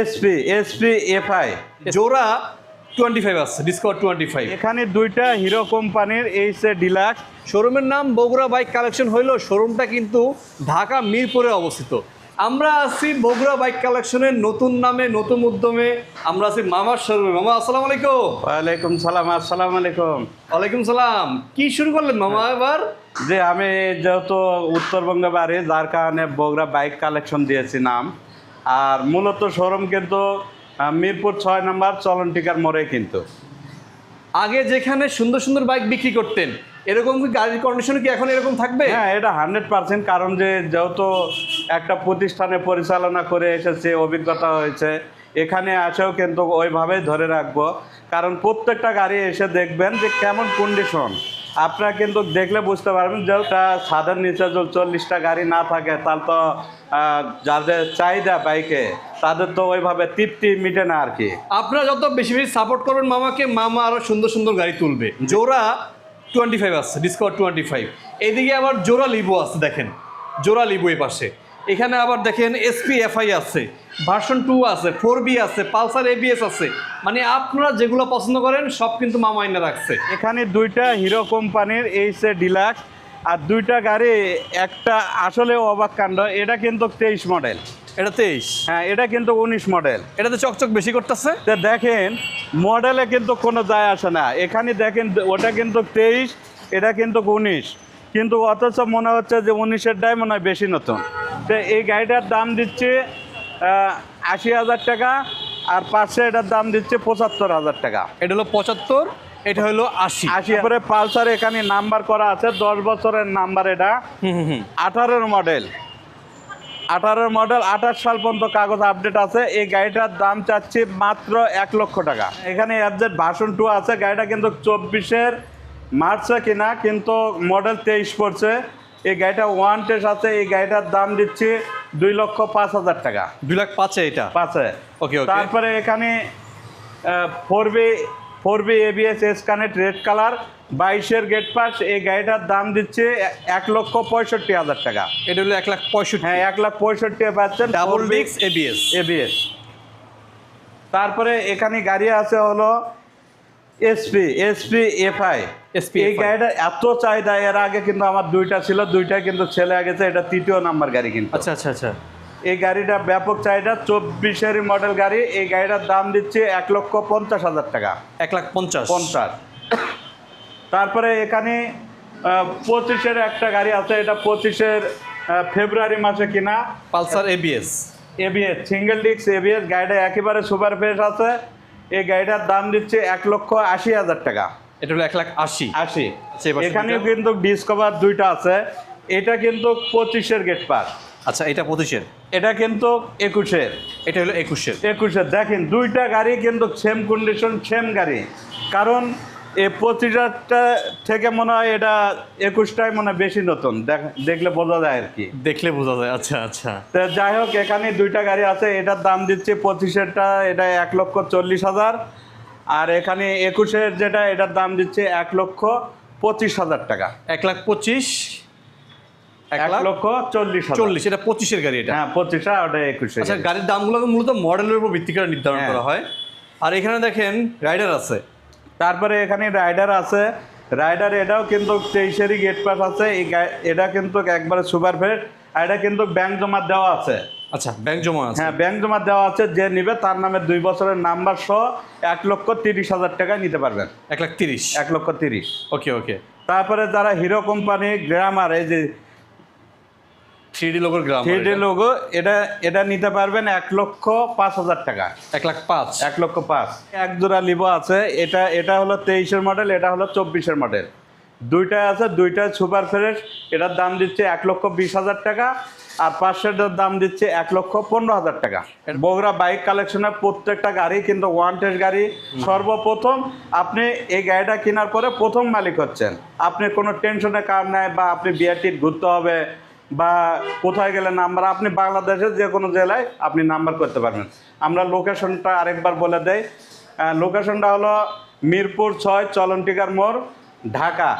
SP SP FI জোড়া twenty five আছে discount twenty five এখানে দুইটা হিরো কোম্পানির এইচ এ ডিলাক্স শোরুমের নাম বগুড়া বাইক কালেকশন হইলেও শোরুমটা কিন্তু ঢাকা মিরপুরে অবস্থিত। আমরা আছি বগুড়া বাইক কালেকশনের নতুন নামে নতুন উদ্যমে। আমরা আছি মামার শোরুমে মামা আসসালামু আলাইকুম। ওয়ালাইকুম সালাম আসসালামু আলাইকুম। ওয়ালাইকুম সালাম। কি শুরু করলেন মামা এবার? যে আমি যেহেতু উত্তরবঙ্গে বাড়ি যার কারণে বগুড়া বাইক কালেকশন দিয়েছি নাম। আর মূলত শোরুম কিন্তু মিরপুর ছয় নম্বর চলনটিকার মোড়ে কিন্তু। আগে যেখানে সুন্দর সুন্দর বাইক বিক্রি করতেন এরকম কি গাড়ির কন্ডিশন কি এখন এরকম থাকবে? হ্যাঁ এটা হান্ড্রেড পার্সেন্ট কারণ যে যেহেতু একটা প্রতিষ্ঠানে পরিচালনা করে এসেছে অভিজ্ঞতা হয়েছে এখানে আসেও কিন্তু ওইভাবেই ধরে রাখব। কারণ প্রত্যেকটা গাড়ি এসে দেখবেন যে কেমন কন্ডিশন আপনারা কিন্তু দেখলে বুঝতে পারবেন যে ওটা ছাদের নিচে যদি চল্লিশটা গাড়ি না থাকে তাহলে তো যাদের চাহিদা বাইকে তাদের তো ওইভাবে তৃপ্তি মিটে না আর কি। আপনারা যত বেশি বেশি সাপোর্ট করবেন মামাকে মামা আরও সুন্দর সুন্দর গাড়ি তুলবে। জোড়া টোয়েন্টি ফাইভ আসছে ডিসকাউন্ট টোয়েন্টি ফাইভ এদিকে আবার জোড়া লিবু আসছে দেখেন। জোড়া লিবু এই পাশে। এখানে আবার দেখেন এসপি এফআই আছে ভার্সন টু আছে ফোর বি আছে পালসার এবিএস আছে। মানে আপনারা যেগুলো পছন্দ করেন সব কিন্তু মামা এনে রাখছে। এখানে দুইটা হিরো কোম্পানির এইচ এ ডিলাক্স আর দুইটা গাড়ি একটা আসলে অবাক কাণ্ড এটা কিন্তু তেইশ মডেল এটা তেইশ? হ্যাঁ এটা কিন্তু উনিশ মডেল এটাতে চকচক বেশি করতেছে? দেখেন মডেলে কিন্তু কোনো যায় আসে না। এখানে দেখেন ওটা কিন্তু তেইশ এটা কিন্তু উনিশ। কিন্তু অথচ মনে হচ্ছে যে উনিশের উনিশেরটাই মনে হয় বেশি নতুন। তো এই গাড়িটার দাম দিচ্ছে আশি হাজার টাকা আর পাঁচশো এটার দাম দিচ্ছে পঁচাত্তর হাজার টাকা। এটা হলো পঁচাত্তর এটা হলো আশি। আশি করে পালসার এখানে নাম্বার করা আছে দশ বছরের নাম্বার এটা। আঠারোর মডেল। আঠারোর মডেল আঠাশ সাল পর্যন্ত কাগজ আপডেট আছে। এই গাড়িটার দাম চাচ্ছি মাত্র এক লক্ষ টাকা। এখানে অ্যাবজেট ভাষণ টু আছে গাড়িটা কিন্তু চব্বিশের মার্চে কিনা কিন্তু মডেল তেইশ পড়ছে। এই গাড়িটা ওয়ান টেস্ট আছে এই গাড়িটার দাম দিচ্ছি দুই লক্ষ পাঁচ হাজার টাকা। দুই লাখ পাঁচে এটা? পাঁচে। ওকে ওকে তারপরে এখানে four B four B ABS S connect red colour বাইশের গেট পাস এই গাড়িটার দাম দিচ্ছে এক লক্ষ পঁয়ষট্টি হাজার টাকা। এটা হলো এক লাখ পঁয়ষট্টি। হ্যাঁ এক লাখ পঁয়ষট্টি পাচ্ছেন ডাবল ডিক্স এবিএস এবিএস তারপরে এখানে গাড়ি আছে হলো এসপি এসপি এফআই এই গাড়িটা এত চাহিদা এর আগে কিন্তু আমার দুইটা ছিল দুইটা কিন্তু ছেলে গেছে এটা তৃতীয় নাম্বার গাড়ি কিন্তু। আচ্ছা আচ্ছা আচ্ছা। এই গাড়িটা ব্যাপক চাহিদা চব্বিশের মডেল গাড়ি এই গাড়িটার দাম দিচ্ছে এক লক্ষ পঞ্চাশ হাজার টাকা। এক লাখ পঞ্চাশ। পঞ্চাশ। তারপরে এখানে পঁচিশের একটা গাড়ি আছে এটা পঁচিশের ফেব্রুয়ারি মাসে কিনা। Pulsar ABS ABS single disc ABS গাড়িটা একেবারে সুপার ফ্রেশ আছে। এই গাড়িটার দাম দিচ্ছে এক লক্ষ আশি হাজার টাকা। এটা হলো এক লাখ আশি। আশি। এখানে এখানেও কিন্তু ডিসকভার দুইটা আছে। এটা কিন্তু পঁচিশের গেট পাস আচ্ছা এটা পঁচিশের? এটা কিন্তু একুশের। এটা হলো একুশের। একুশের। দেখেন দুইটা গাড়ি কিন্তু সেম কন্ডিশন সেম গাড়ি। কারণ এই পঁচিশটা থেকে মনে হয় এটা একুশটাই মনে বেশি নতুন। দেখ- দেখলে বোঝা যায় আর কি। দেখলে বোঝা যায়। আচ্ছা আচ্ছা। তো যাই হোক এখানে দুইটা গাড়ি আছে এটার দাম দিচ্ছে পঁচিশেরটা এটা এক লক্ষ চল্লিশ হাজার। আর এখানে একুশের যেটা এটার দাম দিচ্ছে এক লক্ষ পঁচিশ হাজার টাকা। এক লাখ পঁচিশ এক লক্ষ চল্লিশ চল্লিশ এটা পঁচিশের গাড়ি এটা? হ্যাঁ পঁচিশ আর ওটা একুশে। আচ্ছা গাড়ির দামগুলো মূলত মডেলের উপর ভিত্তি করে নির্ধারণ হ্যাঁ। করা হয়। আর এখানে দেখেন রাইডার আছে। তারপরে এখানে রাইডার আছে। রাইডার এটাও কিন্তু তেইশেরই গেট পাস আছে। এই এটা কিন্তু একবারে সুপার ফেট আর এটা কিন্তু ব্যাংক জমা দেওয়া আছে। আচ্ছা ব্যাংক জমা আছে। হ্যাঁ ব্যাংক জমা দেওয়া আছে। যে নিবে তার নামে দুই বছরের নাম্বার সহ এক লক্ষ তিরিশ হাজার টাকায় নিতে পারবেন। এক লাখ তিরিশ। এক লক্ষ তিরিশ। ওকে ওকে তারপরে যারা হিরো কোম্পানি গ্রামার এই যে লোগোর গ্রাম লোগো এটা এটা নিতে পারবেন এক লক্ষ পাঁচ হাজার টাকা। এক লাখ পাঁচ। এক লক্ষ পাঁচ। এক জোড়া লিভো আছে এটা এটা হলো তেইশের মডেল এটা হলো চব্বিশের মডেল। আছে সুপার ফ্রেশ এটার দাম দিচ্ছে এক লক্ষ বিশ হাজার টাকা আর পাঁচশোটার দাম দিচ্ছে এক লক্ষ পনেরো হাজার টাকা। বগুড়া বাইক কালেকশনের প্রত্যেকটা গাড়ি কিন্তু ওয়ান টেস্ট গাড়ি সর্বপ্রথম আপনি এই গাড়িটা কেনার পরে প্রথম মালিক হচ্ছেন। আপনি কোনো টেনশনের কারণ নাই বা আপনি বিআরটির ঘুরতে হবে বা কোথায় গেলে নাম্বার, আপনি বাংলাদেশের যে কোনো জেলায় আপনি নাম্বার করতে পারবেন। আমরা লোকেশনটা আরেকবার বলে দেই। লোকেশনটা হলো মিরপুর ছয় চলনটিকার মোড়, ঢাকা।